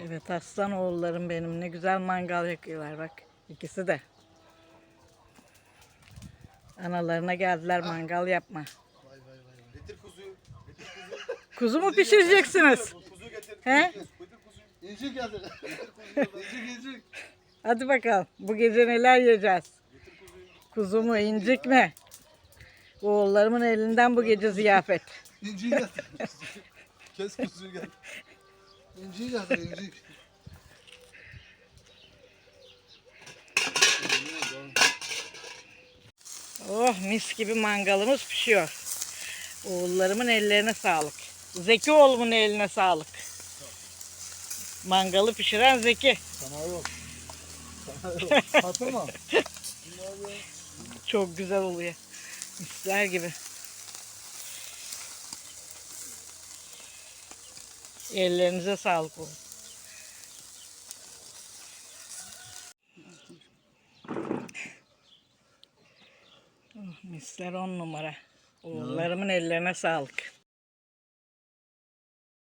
Evet aslan oğullarım benim ne güzel mangal yakıyorlar bak ikisi de. Analarına geldiler mangal yapma. Vay vay vay. Getir kuzuyu. Getir kuzuyu. Kuzu mu pişireceksiniz? Kuzu getir. He? Getir kuzuyu. İncik geldi. Getir kuzuyu. İncik incik. Hadi bakalım bu gece neler yiyeceğiz? Kuzu mu incik mi? Oğullarımın elinden bu gece ziyafet. İnciyi getir. Kes kuzuyu İnciyi getir incik. Oh mis gibi mangalımız pişiyor. Oğullarımın ellerine sağlık. Zeki oğlumun eline sağlık. Mangalı pişiren Zeki. Sana yok. Sana yok. Atma. Çok güzel oluyor. Misler gibi. Ellerinize sağlık oğlum. Oh, misler on numara. Oğullarımın ellerine sağlık.